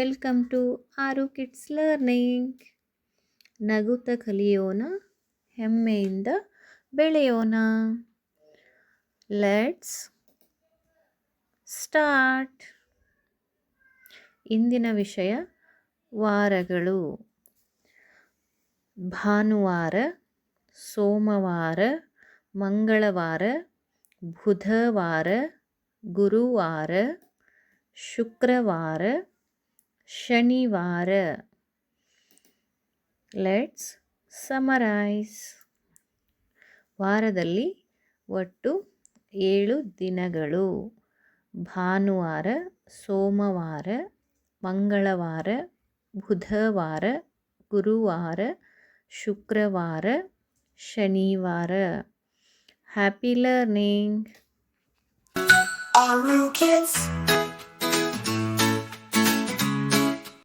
Welcome to our kids learning ನಗುತ್ತ ಕಲಿಯೋಣ ಹೆಮ್ಮೆಯಿಂದ ಬೆಳೆಯೋಣ let's start ಇಂದಿನ ವಿಷಯ, ವಾರಗಳು. ಭಾನುವಾರ, ಸೋಮವಾರ, ಮಂಗಳವಾರ, ಬುಧವಾರ, ಗುರುವಾರ, ಶುಕ್ರವಾರ ಶನಿವಾರ. ಲೆಟ್ಸ್ ಸಮರೈಸ್ ವಾರದಲ್ಲಿ ಒಟ್ಟು ಏಳು ದಿನಗಳು. ಭಾನುವಾರ, ಸೋಮವಾರ, ಮಂಗಳವಾರ, ಬುಧವಾರ, ಗುರುವಾರ, ಶುಕ್ರವಾರ, ಶನಿವಾರ. Happy learning.